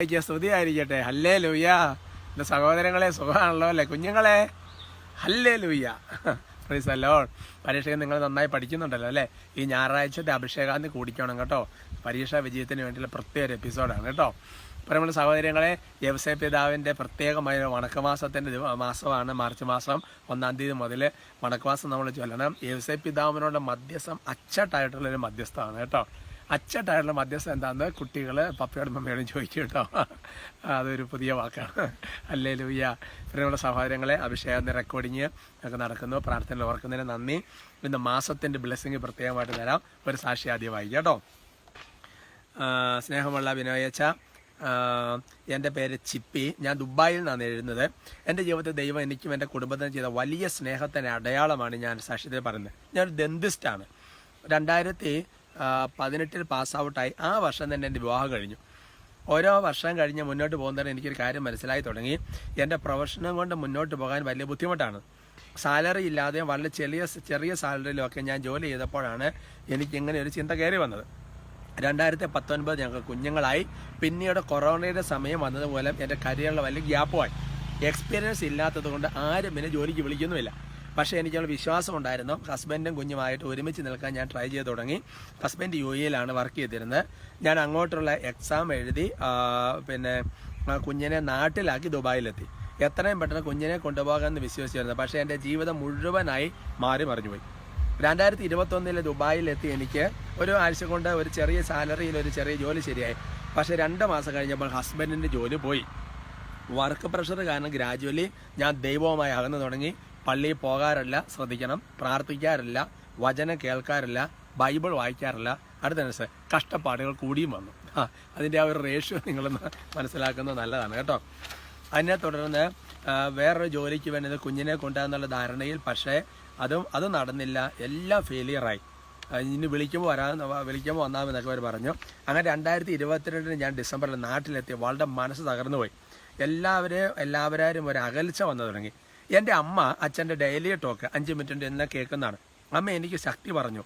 ക്ക് സ്തുതിയായിരിക്കട്ടെ. ഹല്ലേ ലൂയ്യ എന്റെ സഹോദരങ്ങളെ സുഖമാണല്ലോ അല്ലേ കുഞ്ഞുങ്ങളെ? ഹല്ലേ ലൂയ്യ പ്രീസ് അല്ലോൺ പരീക്ഷയ്ക്ക് നിങ്ങൾ നന്നായി പഠിക്കുന്നുണ്ടല്ലോ അല്ലേ? ഈ ഞായറാഴ്ചത്തെ അഭിഷേകാന്തി കൂടിക്കണം കേട്ടോ. പരീക്ഷാ വിജയത്തിന് വേണ്ടിയുള്ള പ്രത്യേക ഒരു എപ്പിസോഡാണ് കേട്ടോ. അപ്പോൾ നമ്മുടെ സഹോദരങ്ങളെ വ്യവസായ പിതാവിന്റെ പ്രത്യേകമായ വണക്കമാസത്തിന്റെ മാസമാണ്. മാർച്ച് മാസം ഒന്നാം തീയതി മുതൽ വണക്കമാസം നമ്മൾ ചൊല്ലണം. വ്യവസായ പിതാവിനോട് മധ്യസ്ഥം അച്ചട്ടായിട്ടുള്ളൊരു മധ്യസ്ഥമാണ് കേട്ടോ. അച്ചട്ടായിട്ടുള്ള മധ്യസ്ഥം എന്താണെന്ന് കുട്ടികൾ പപ്പയോടും മമ്മയോടും ചോദിക്കും കേട്ടോ അതൊരു പുതിയ വാക്കാണ്. അല്ലേ ലൂയ്യ പ്രിയമുള്ള സഹോദരങ്ങളെ അഭിഷേകത്തിന്റെ റെക്കോർഡിങ് ഒക്കെ നടക്കുന്നു. പ്രാർത്ഥന ഓർക്കുന്നതിന് നന്ദി. ഇന്ന് മാസത്തിന്റെ ബ്ലെസ്സിങ് പ്രത്യേകമായിട്ട് തരാം. ഒരു സാക്ഷി ആദ്യം കേട്ടോ. സ്നേഹമുള്ള വിനോയച്ച എന്റെ പേര് ചിപ്പി. ഞാൻ ദുബായിൽ നിന്നാണ് എഴുതുന്നത്. എന്റെ ജീവിതത്തിൽ ദൈവം എനിക്കും എന്റെ കുടുംബത്തിനും ചെയ്ത വലിയ സ്നേഹത്തിന്റെ അടയാളമാണ് ഞാൻ സാക്ഷ്യത്തിൽ പറയുന്നത്. ഞാനൊരു ദന്തിസ്റ്റാണ് രണ്ടായിരത്തി പതിനെട്ടിൽ പാസ് ഔട്ടായി ആ വർഷം തന്നെ എന്റെ വിവാഹം കഴിഞ്ഞു. ഓരോ വർഷം കഴിഞ്ഞ് മുന്നോട്ട് പോകുന്നതിന് എനിക്കൊരു കാര്യം മനസ്സിലായി തുടങ്ങി. എന്റെ പ്രൊഫഷനും കൊണ്ട് മുന്നോട്ട് പോകാൻ വലിയ ബുദ്ധിമുട്ടാണ്. സാലറി ഇല്ലാതെയും വളരെ ചെറിയ ചെറിയ സാലറിയിലൊക്കെ ഞാൻ ജോലി ചെയ്തപ്പോഴാണ് എനിക്ക് ഇങ്ങനെ ഒരു ചിന്ത കയറി വന്നത്. രണ്ടായിരത്തി പത്തൊൻപത് ഞങ്ങൾക്ക് കുഞ്ഞുങ്ങളായി. പിന്നീട് കൊറോണയുടെ സമയം വന്നതുപോലെ എന്റെ കരിയറിൽ വലിയ ഗ്യാപ്പുമായി. എക്സ്പീരിയൻസ് ഇല്ലാത്തത് കൊണ്ട് ആരും എന്നെ ജോലിക്ക് വിളിക്കുന്നുമില്ല. പക്ഷേ എനിക്കുള്ള വിശ്വാസം ഉണ്ടായിരുന്നു. ഹസ്ബൻഡും കുഞ്ഞുമായിട്ട് ഒരുമിച്ച് നിൽക്കാൻ ഞാൻ ട്രൈ ചെയ്ത് തുടങ്ങി. ഹസ്ബൻഡ് യു എയിലാണ് വർക്ക് ചെയ്തിരുന്നത്. ഞാൻ അങ്ങോട്ടുള്ള എക്സാം എഴുതി പിന്നെ കുഞ്ഞിനെ നാട്ടിലാക്കി ദുബായിലെത്തി. എത്രയും പെട്ടെന്ന് കുഞ്ഞിനെ കൊണ്ടുപോകാമെന്ന് വിശ്വസിച്ചിരുന്നു. പക്ഷേ എന്റെ ജീവിതം മുഴുവനായി മാറി മറിഞ്ഞുപോയി. രണ്ടായിരത്തി ഇരുപത്തൊന്നിൽ ദുബായിലെത്തി എനിക്ക് ഒരു ആഴ്ച കൊണ്ട് ഒരു ചെറിയ സാലറിയിൽ ഒരു ചെറിയ ജോലി ശരിയായി. പക്ഷേ രണ്ട് മാസം കഴിഞ്ഞപ്പോൾ ഹസ്ബൻഡിന്റെ ജോലി പോയി. വർക്ക് പ്രഷർ കാരണം ഗ്രാജുവലി ഞാൻ ദൈവവുമായി അകന്നു തുടങ്ങി. പള്ളിയിൽ പോകാറില്ല ശ്രദ്ധിക്കണം. പ്രാർത്ഥിക്കാറില്ല വചനം കേൾക്കാറില്ല ബൈബിൾ വായിക്കാറില്ല. അടുത്ത കഷ്ടപ്പാടുകൾ കൂടിയും വന്നു. ആ അതിന്റെ ആ ഒരു റേഷ്യോ നിങ്ങളൊന്ന് മനസ്സിലാക്കുന്നത് നല്ലതാണ് കേട്ടോ. അതിനെ തുടർന്ന് വേറൊരു ജോലിക്ക് വേണ്ടത് കുഞ്ഞിനെ കൊണ്ടുവന്നുള്ള ധാരണയിൽ പക്ഷേ അതും അത് നടന്നില്ല. എല്ലാം ഫെയിലിയറായി ഇനി വിളിക്കുമ്പോൾ വരാൻ വിളിക്കുമ്പോൾ വന്നാമെന്നൊക്കെ അവർ പറഞ്ഞു. അങ്ങനെ രണ്ടായിരത്തി ഇരുപത്തിരണ്ടിന് ഞാൻ ഡിസംബറിൽ നാട്ടിലെത്തി. വളരെ മനസ്സ് തകർന്നു പോയി എല്ലാവരെയും എല്ലാവരും ഒരു അകൽച്ച വന്നു തുടങ്ങി. എന്റെ അമ്മ അച്ഛന്റെ ഡെയിലി ടോക്ക് അഞ്ച് മിനിറ്റ് എന്നെ കേൾക്കുന്നതാണ്. അമ്മ എനിക്ക് ശക്തി പറഞ്ഞു.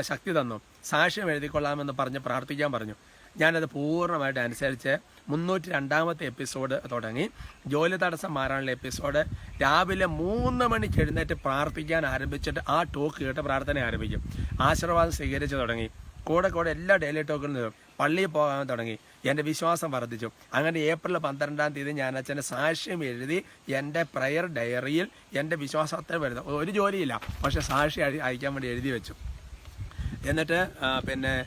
ശക്തി തന്നു. സാക്ഷ്യം എഴുതിക്കൊള്ളാമെന്ന് പറഞ്ഞ് പ്രാർത്ഥിക്കാൻ പറഞ്ഞു. ഞാനത് പൂർണമായിട്ട് അനുസരിച്ച് മുന്നൂറ്റി രണ്ടാമത്തെ എപ്പിസോഡ് തുടങ്ങി. ജോലി തടസ്സം മാറാനുള്ള എപ്പിസോഡ്. രാവിലെ മൂന്ന് മണിക്ക് എഴുന്നേറ്റ് പ്രാർത്ഥിക്കാൻ ആരംഭിച്ചിട്ട് ആ ടോക്ക് കേട്ട് പ്രാർത്ഥന ആരംഭിക്കും. ആശീർവാദം സ്വീകരിച്ച് തുടങ്ങി. കൂടെ കൂടെ എല്ലാ ഡെയിലി ടോക്കിലും പള്ളിയിൽ പോകാൻ തുടങ്ങി. എന്റെ വിശ്വാസം വർദ്ധിച്ചു. അങ്ങനെ ഏപ്രിൽ പന്ത്രണ്ടാം തീയതി ഞാൻ അച്ഛനെ സാക്ഷ്യം എഴുതി എന്റെ പ്രയർ ഡയറിയിൽ എന്റെ വിശ്വാസത്തെ വരുന്നത് ഒരു ജോലിയില്ല. പക്ഷെ സാക്ഷി അയ- അയക്കാൻ വേണ്ടി എഴുതി വെച്ചു. എന്നിട്ട് പിന്നെ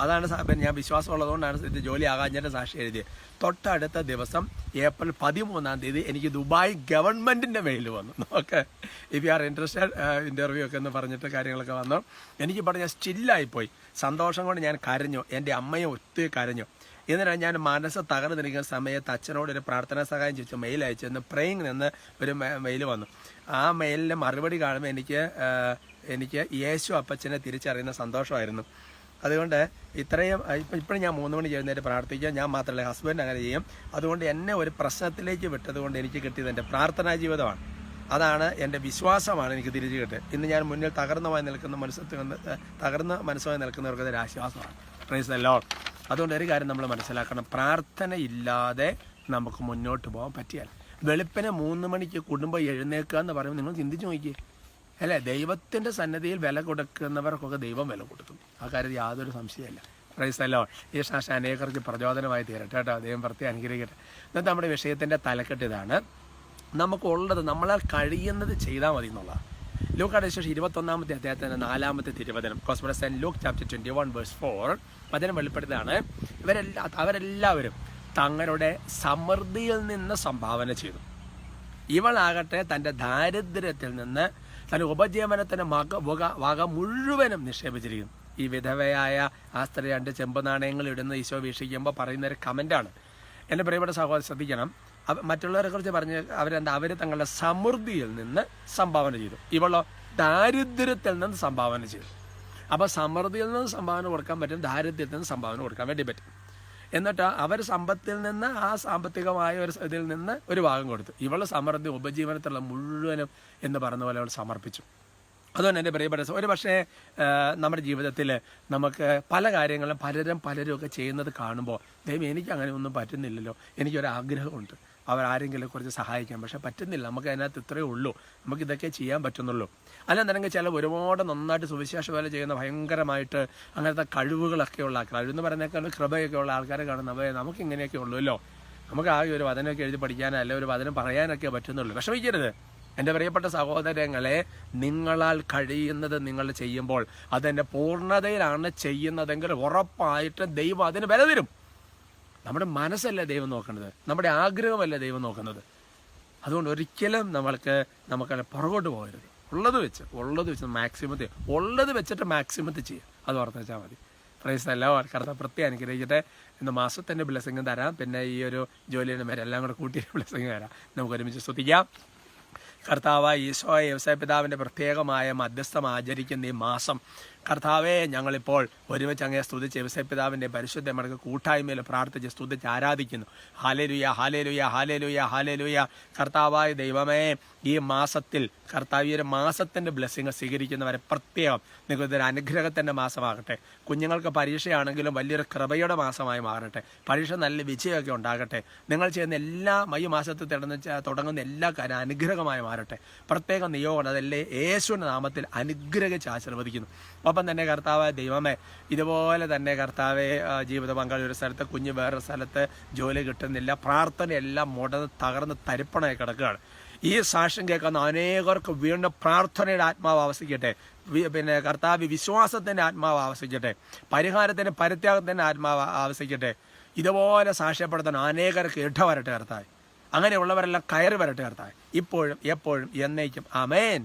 അതാണ് ഞാൻ വിശ്വാസം ഉള്ളതുകൊണ്ടാണ് ഇത് ജോലി ആകാഞ്ഞിട്ട് സാക്ഷി എഴുതിയത് തൊട്ടടുത്ത ദിവസം ഏപ്രിൽ പതിമൂന്നാം തീയതി എനിക്ക് ദുബായ് ഗവൺമെന്റിന്റെ മെയിൽ വന്നു. Okay if you are interested interview ഒക്കെ എന്ന് പറഞ്ഞിട്ട് കാര്യങ്ങളൊക്കെ വന്നു. എനിക്ക് പറഞ്ഞാൽ സ്റ്റില്ലായിപ്പോയി സന്തോഷം കൊണ്ട് ഞാൻ കരഞ്ഞു. എന്റെ അമ്മയെ ഒത്തിരി കരഞ്ഞു. എന്നിട്ടാണ് ഞാൻ മനസ്സ് തകർന്നു നിൽക്കുന്ന സമയത്ത് അച്ഛനോട് ഒരു പ്രാർത്ഥനാ സഹായം ചോദിച്ചു മെയിൽ അയച്ചെന്ന് പ്രേയിങ് എന്ന് ഒരു മെയിൽ വന്നു. ആ മെയിലിന്റെ മറുപടി കാണുമ്പോൾ എനിക്ക് എനിക്ക് യേശു അപ്പച്ചനെ തിരിച്ചറിയുന്ന സന്തോഷമായിരുന്നു. അതുകൊണ്ട് ഇത്രയും ഇപ്പം ഇപ്പോഴും ഞാൻ മൂന്ന് മണി എഴുന്നേറ്റ് പ്രാർത്ഥിക്കുക ഞാൻ മാത്രമല്ല ഹസ്ബൻഡ് അങ്ങനെ ചെയ്യും. അതുകൊണ്ട് എന്നെ ഒരു പ്രശ്നത്തിലേക്ക് വിട്ടത് കൊണ്ട് എനിക്ക് കിട്ടിയത് എന്റെ പ്രാർത്ഥനാ ജീവിതമാണ്. അതാണ് എന്റെ വിശ്വാസമാണ് എനിക്ക് തിരിച്ചു കിട്ടിയത്. ഇന്ന് ഞാൻ മുന്നിൽ തകർന്നുമായി നിൽക്കുന്ന മനസ്സത്ത് തകർന്ന മനസ്സുമായി നിൽക്കുന്നവർക്ക് ഒരു ആശ്വാസമാണ്. പ്രൈസ് ലോർഡ് അതുകൊണ്ട് ഒരു കാര്യം നമ്മൾ മനസ്സിലാക്കണം. പ്രാർത്ഥനയില്ലാതെ നമുക്ക് മുന്നോട്ട് പോകാൻ പറ്റിയാൽ. വെളുപ്പിനെ മൂന്ന് മണിക്ക് കുടുംബം എഴുന്നേക്കുക എന്ന് പറയുമ്പോൾ നിങ്ങൾ ചിന്തിച്ചു നോക്കിയേ. അല്ലേ? ദൈവത്തിന്റെ സന്നദ്ധിയിൽ വില കൊടുക്കുന്നവർക്കൊക്കെ ദൈവം വില കൊടുക്കും ആ കാര്യത്തിൽ യാതൊരു സംശയമല്ല പ്രൈസ് അല്ലോ ഈ ശാശ അനേകർക്ക് പ്രചോദനമായി തീരട്ടെ കേട്ടോ. ദൈവം പ്രത്യേകം അനുഗ്രഹിക്കട്ടെ. എന്നിട്ട് നമ്മുടെ വിഷയത്തിന്റെ തലക്കെട്ട് ഇതാണ്. നമുക്കുള്ളത് നമ്മളാൽ കഴിയുന്നത് ചെയ്താൽ മതി എന്നുള്ളതാണ്. ലൂക്കാട് ശേഷം ഇരുപത്തൊന്നാമത്തെ അദ്ദേഹത്തിന്റെ നാലാമത്തെ തിരുവചനം. കോസ്മറ saint Luke chapter twenty one verse four വചനം വെളിപ്പെടുത്തതാണ് ഇവരെല്ലാ അവരെല്ലാവരും തങ്ങളുടെ സമൃദ്ധിയിൽ നിന്ന് സംഭാവന ചെയ്തു. ഇവളാകട്ടെ തന്റെ ദാരിദ്ര്യത്തിൽ നിന്ന് തന്റെ ഉപജീവനത്തിന് മക വക വക മുഴുവനും നിക്ഷേപിച്ചിരിക്കുന്നു. ഈ വിധവയായ ആ സ്ത്രീ രണ്ട് ചെമ്പ് നാണയങ്ങൾ ഇടുന്ന. ഈശോ വീക്ഷിക്കുമ്പോൾ പറയുന്ന ഒരു കമന്റാണ് എന്റെ പ്രിയപ്പെട്ട സഹോദരൻ ശ്രദ്ധിക്കണം. മറ്റുള്ളവരെ കുറിച്ച് പറഞ്ഞ് അവരെന്താ അവർ തങ്ങളുടെ സമൃദ്ധിയിൽ നിന്ന് സംഭാവന ചെയ്തു. ഇവളോ ദാരിദ്ര്യത്തിൽ നിന്ന് സംഭാവന ചെയ്തു. അപ്പോൾ സമൃദ്ധിയിൽ നിന്ന് സംഭാവന കൊടുക്കാൻ പറ്റും ദാരിദ്ര്യത്തിൽ നിന്ന് സംഭാവന കൊടുക്കാൻ വേണ്ടി പറ്റും. എന്നിട്ട് അവർ സമ്പത്തിൽ നിന്ന് ആ സാമ്പത്തികമായ ഒരു ഇതിൽ നിന്ന് ഒരു ഭാഗം കൊടുത്തു. ഇവൾ സമൃദ്ധി ഉപജീവനത്തിലുള്ള മുഴുവനും എന്ന് പറഞ്ഞ പോലെ അവൾ സമർപ്പിച്ചു. അതുകൊണ്ട് എന്റെ പ്രിയപ്പെട്ട ഒരു പക്ഷേ നമ്മുടെ ജീവിതത്തിൽ നമുക്ക് പല കാര്യങ്ങളും പലരും പലരും ഒക്കെ ചെയ്യുന്നത് കാണുമ്പോൾ ദൈവം എനിക്ക് അങ്ങനെ ഒന്നും പറ്റുന്നില്ലല്ലോ. എനിക്കൊരു ആരെങ്കിലും കുറച്ച് സഹായിക്കാം പക്ഷേ പറ്റുന്നില്ല. നമുക്ക് അതിനകത്ത് ഇത്രയേ ഉള്ളൂ. നമുക്ക് ഇതൊക്കെ ചെയ്യാൻ പറ്റുന്നുള്ളൂ. അല്ലാന്നുണ്ടെങ്കിൽ ചില ഒരുപാട് നന്നായിട്ട് സുവിശേഷ വേല ചെയ്യുന്ന ഭയങ്കരമായിട്ട് അങ്ങനത്തെ കഴിവുകളൊക്കെ ഉള്ള കഴിവെന്ന് പറയുന്നേക്കാളും കൃപയൊക്കെ ഉള്ള ആൾക്കാരെ കാണുന്നവയെ നമുക്ക് ഇങ്ങനെയൊക്കെ ഉള്ളൂല്ലോ നമുക്ക് ആകെ ഒരു വചനമൊക്കെ എഴുതി പഠിക്കാനോ അല്ലെ ഒരു വചനം പറയാനൊക്കെ പറ്റുന്നുള്ളൂ. വിഷമിക്കരുത്. എന്റെ പ്രിയപ്പെട്ട സഹോദരങ്ങളെ നിങ്ങളാൽ കഴിയുന്നത് നിങ്ങൾ ചെയ്യുമ്പോൾ അതെന്റെ പൂർണതയിലാണ് ചെയ്യുന്നതെങ്കിൽ ഉറപ്പായിട്ടും ദൈവം അതിന് വില തരും നമ്മുടെ മനസ്സല്ല ദൈവം നോക്കുന്നത് നമ്മുടെ ആഗ്രഹമല്ല ദൈവം നോക്കുന്നത് അതുകൊണ്ട് ഒരിക്കലും നമ്മൾക്ക് നമുക്ക് പുറകോട്ട് പോകരുത്. ഉള്ളത് വെച്ച് ഉള്ളത് വെച്ച് മാക്സിമത്തിൽ ഉള്ളത് വെച്ചിട്ട് മാക്സിമത്തിൽ ചെയ്യുക അത് ഓർത്ത് വെച്ചാൽ മതി. പ്രൈസ് എല്ലാം കറുത്ത പ്രത്യേകം അനുഗ്രഹിക്കട്ടെ. ഇന്ന് മാസത്തിന്റെ ബ്ലെസ്സിങ് തരാം. പിന്നെ ഈ ഒരു ജോലിയുടെ മേരെ എല്ലാം കൂടെ കൂട്ടി ബ്ലെസ്സിങ് തരാം. നമുക്ക് ഒരുമിച്ച് സ്തുതിക്കാം. കർത്താവായ ഈശോയ വ്യവസായ പിതാവിന്റെ പ്രത്യേകമായ മധ്യസ്ഥം ആചരിക്കുന്ന ഈ മാസം കർത്താവെ ഞങ്ങളിപ്പോൾ ഒരുമിച്ച് അങ്ങേ സ്തുതിച്ച് വ്യവസായ പിതാവിന്റെ പരിശുദ്ധ മടക്ക് കൂട്ടായ്മയിൽ പ്രാർത്ഥിച്ച് സ്തുതിച്ച് ആരാധിക്കുന്നു. ഹാലേലുയ ഹാലേലുയ ഹാലേലുയ ഹാലേലുയ കർത്താവായ ദൈവമേ ഈ മാസത്തിൽ കർത്താവ് ഈ ഒരു മാസത്തിന്റെ ബ്ലെസ്സിങ് സ്വീകരിക്കുന്നവരെ പ്രത്യേകം നിങ്ങൾക്കൊരു അനുഗ്രഹത്തിന്റെ മാസമാകട്ടെ. കുഞ്ഞുങ്ങൾക്ക് പരീക്ഷയാണെങ്കിലും വലിയൊരു കൃപയുടെ മാസമായി മാറട്ടെ. പരീക്ഷ നല്ല വിജയമൊക്കെ ഉണ്ടാകട്ടെ. നിങ്ങൾ ചെയ്യുന്ന എല്ലാ മൈ മാസത്തിൽ തുടങ്ങുന്ന തുടങ്ങുന്ന എല്ലാ കാര്യം അനുഗ്രഹമായി മാറട്ടെ. പ്രത്യേക നിയോഗം അതല്ലേ യേശുവിന്റെ നാമത്തിൽ അനുഗ്രഹിച്ച് ആശീർവദിക്കുന്നു. ഒപ്പം തന്നെ കർത്താവ് ദൈവമേ ഇതുപോലെ തന്നെ കർത്താവെ ജീവിത പങ്കാളി ഒരു സ്ഥലത്ത് കുഞ്ഞ് വേറൊരു സ്ഥലത്ത് ജോലി കിട്ടുന്നില്ല പ്രാർത്ഥനയെല്ലാം മുടന്ന് തകർന്ന് തരിപ്പണമായി കിടക്കുകയാണ്. ഈ സാക്ഷ്യം കേൾക്കുന്ന അനേകർക്ക് വീണ്ടും പ്രാർത്ഥനയുടെ ആത്മാവ് ആവശ്യിക്കട്ടെ പിന്നെ കർത്താവ് വിശ്വാസത്തിന്റെ ആത്മാവ് ആവശ്യിക്കട്ടെ പരിഹാരത്തിന്റെ പരിത്യാഗത്തിന്റെ ആത്മാവ് ആവശ്യിക്കട്ടെ ഇതുപോലെ സാക്ഷ്യപ്പെടുത്താൻ അനേകർക്ക് ഇട വരട്ടെ കർത്താവ്. അങ്ങനെയുള്ളവരെല്ലാം കയറി വരട്ടെ കർത്താവ്. ഇപ്പോഴും എപ്പോഴും എന്നേക്കും. അമേൻ